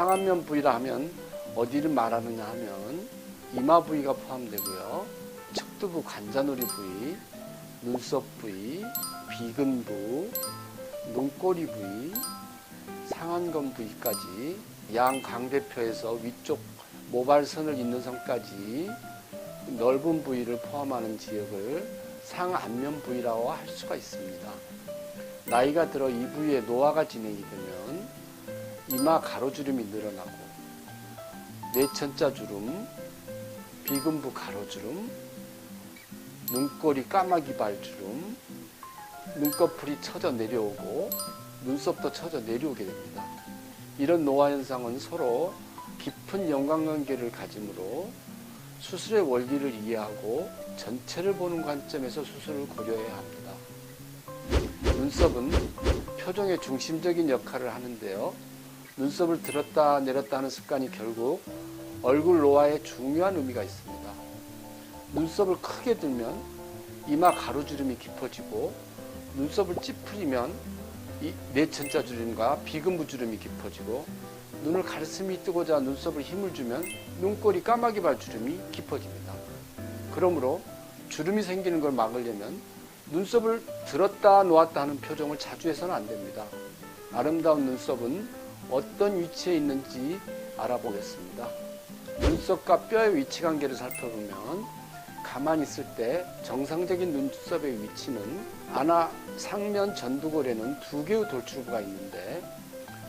상안면 부위라 하면 어디를 말하느냐 하면 이마 부위가 포함되고요. 측두부 관자놀이 부위, 눈썹 부위, 비근부, 눈꼬리 부위, 상안검 부위까지 양 광대표에서 위쪽 모발선을 잇는 선까지 넓은 부위를 포함하는 지역을 상안면 부위라고 할 수가 있습니다. 나이가 들어 이 부위에 노화가 진행이 되면 이마 가로주름이 늘어나고 뇌천자 주름, 비근부 가로주름, 눈꼬리 까마귀 발주름, 눈꺼풀이 처져 내려오고 눈썹도 처져 내려오게 됩니다. 이런 노화 현상은 서로 깊은 연관관계를 가지므로 수술의 원리를 이해하고 전체를 보는 관점에서 수술을 고려해야 합니다. 눈썹은 표정의 중심적인 역할을 하는데요. 눈썹을 들었다 내렸다 하는 습관이 결국 얼굴 노화에 중요한 의미가 있습니다. 눈썹을 크게 들면 이마 가로주름이 깊어지고 눈썹을 찌푸리면 이 내천자 주름과 비근부 주름이 깊어지고 눈을 가르스미 뜨고자 눈썹을 힘을 주면 눈꼬리 까마귀발 주름이 깊어집니다. 그러므로 주름이 생기는 걸 막으려면 눈썹을 들었다 놓았다 하는 표정을 자주 해서는 안 됩니다. 아름다운 눈썹은 어떤 위치에 있는지 알아보겠습니다. 눈썹과 뼈의 위치 관계를 살펴보면 가만히 있을 때 정상적인 눈썹의 위치는 아나 상면 전두골에는 두 개의 돌출부가 있는데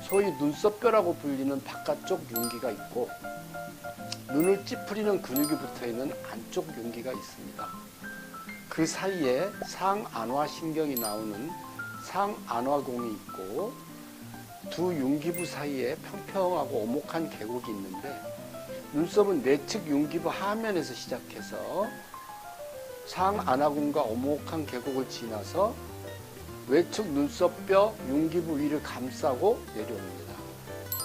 소위 눈썹뼈라고 불리는 바깥쪽 윤기가 있고 눈을 찌푸리는 근육이 붙어 있는 안쪽 윤기가 있습니다. 그 사이에 상안화 신경이 나오는 상안화공이 있고 두 윤기부 사이에 평평하고 오목한 계곡이 있는데 눈썹은 내측 윤기부 하면에서 시작해서 상안화공과 오목한 계곡을 지나서 외측 눈썹뼈 윤기부 위를 감싸고 내려옵니다.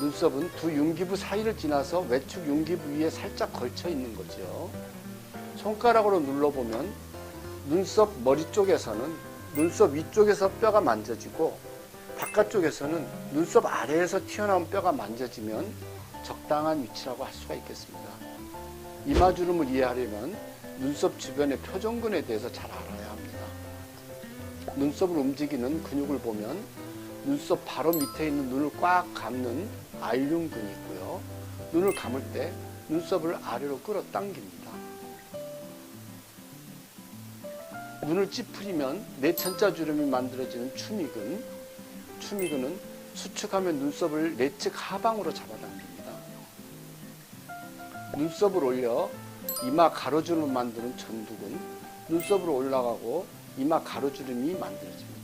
눈썹은 두 윤기부 사이를 지나서 외측 윤기부 위에 살짝 걸쳐 있는 거죠. 손가락으로 눌러보면 눈썹 머리 쪽에서는 눈썹 위쪽에서 뼈가 만져지고 바깥쪽에서는 눈썹 아래에서 튀어나온 뼈가 만져지면 적당한 위치라고 할 수가 있겠습니다. 이마주름을 이해하려면 눈썹 주변의 표정근에 대해서 잘 알아야 합니다. 눈썹을 움직이는 근육을 보면 눈썹 바로 밑에 있는 눈을 꽉 감는 알륜근이 있고요. 눈을 감을 때 눈썹을 아래로 끌어당깁니다. 눈을 찌푸리면 내 천자 주름이 만들어지는 추미근, 추미근은 수축하면 눈썹을 내측 하방으로 잡아당깁니다. 눈썹을 올려 이마 가로주름을 만드는 전두근, 눈썹으로 올라가고 이마 가로주름이 만들어집니다.